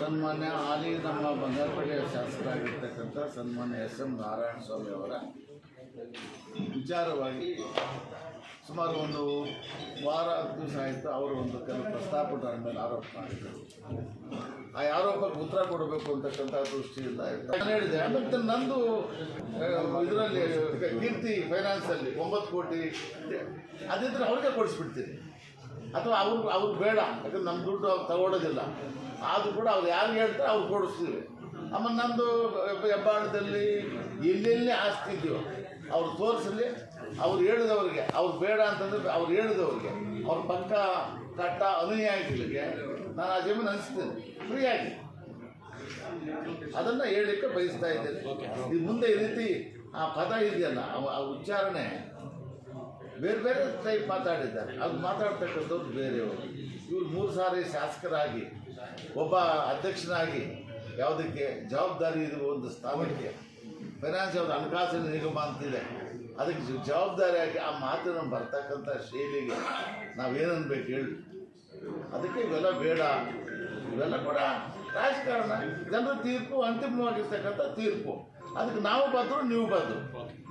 ಸನ್ಮಾನ್ಯ ಆದಿ ನಮ್ಮ ಬಂಗಾರಪೇಟೆಯ ಶಾಸಕರಾಗಿರ್ತಕ್ಕಂಥ ಸನ್ಮಾನ್ಯ ಎಸ್ ಎಂ ನಾರಾಯಣ ಸ್ವಾಮಿ ಅವರ ವಿಚಾರವಾಗಿ ಸುಮಾರು ಒಂದು ವಾರ ಹತ್ತು ದಿವಸ ಆಯಿತು ಅವರು ಒಂದು ಕೆಲವು ಪ್ರಸ್ತಾಪ ಮೇಲೆ ಆರೋಪ ಮಾಡಿದರು. ಆ ಆರೋಪಕ್ಕೆ ಉತ್ತರ ಕೊಡಬೇಕು ಅಂತಕ್ಕಂಥ ದೃಷ್ಟಿಯಿಂದ ನಾನು ಹೇಳಿದೆ ಮತ್ತು ನಂದು ಇದರಲ್ಲಿ, ಕೀರ್ತಿ ಫೈನಾನ್ಸಲ್ಲಿ ಒಂಬತ್ತು ಕೋಟಿ, ಅದಿದ್ರೆ ಅವ್ರಿಗೆ ಕೊಡಿಸ್ಬಿಡ್ತೀನಿ. ಅಥವಾ ಅವ್ರು ಅವ್ರು ಬೇಡ. ಯಾಕಂದ್ರೆ ನಮ್ಮ ದುಡ್ಡು ಅವ್ರು ತಗೊಳ್ಳೋದಿಲ್ಲ ಆದರೂ ಕೂಡ ಅವ್ರು ಯಾರು ಹೇಳ್ತಾರೆ ಅವ್ರು ಕೊಡಿಸ್ತೀವಿ. ಆಮೇಲೆ ನಮ್ಮದು ಹೆಬ್ಬಾಳದಲ್ಲಿ ಎಲ್ಲೆಲ್ಲಿ ಆಸ್ತಿ ಇದೆಯೋ ಅವ್ರು ತೋರಿಸಲಿ ಅವ್ರು ಹೇಳಿದವ್ರಿಗೆ ಅವ್ರು ಬೇಡ ಅಂತಂದ್ರೆ ಅವ್ರು ಹೇಳಿದವ್ರಿಗೆ ಅವ್ರ ಪಕ್ಕ ಕಟ್ಟ ಅನುಯಾಯಿಗಳಿಗೆ ನಾನು ಆ ಜಮೀನು ಅನಿಸ್ತೇನೆ ಫ್ರೀಯಾಗಿ. ಅದನ್ನು ಹೇಳಲಿಕ್ಕೆ ಬಯಸ್ತಾ ಇದ್ದೇನೆ. ಈ ಮುಂದೆ ಈ ರೀತಿ ಆ ಪದ ಇದೆಯಲ್ಲ ಆ ಉಚ್ಚಾರಣೆ ಬೇರೆ ಬೇರೆ ಟೈಪ್ ಮಾತಾಡಿದ್ದಾರೆ. ಅದು ಮಾತಾಡ್ತಕ್ಕಂಥವ್ರು ಬೇರೆಯವರು ಇವ್ರು. ಮೂರು ಸಾರಿ ಶಾಸಕರಾಗಿ, ಒಬ್ಬ ಅಧ್ಯಕ್ಷನಾಗಿ ಯಾವುದಕ್ಕೆ ಜವಾಬ್ದಾರಿ ಇರುವ ಒಂದು ಸ್ಥಾನಕ್ಕೆ ಫೈನಾನ್ಸ್ ಅವ್ರ ಹಣಕಾಸಿನ ನಿಗಮ ಅಂತಿದೆ. ಅದಕ್ಕೆ ಜವಾಬ್ದಾರಿಯಾಗಿ ಆ ಮಾತಿನ ಬರ್ತಕ್ಕಂಥ ಶೈಲಿಗೆ ನಾವೇನನ್ಬೇಕು ಹೇಳಿ. ಅದಕ್ಕೆ ಇವೆಲ್ಲ ಬೇಡ. ಇವೆಲ್ಲ ಕೂಡ ರಾಜಕಾರಣ. ಜನರ ತೀರ್ಪು ಅಂತಿಮವಾಗಿರ್ತಕ್ಕಂಥ ತೀರ್ಪು. ಅದಕ್ಕೆ ನಾವು ಬದ್ರು ನೀವು ಬದ್ರು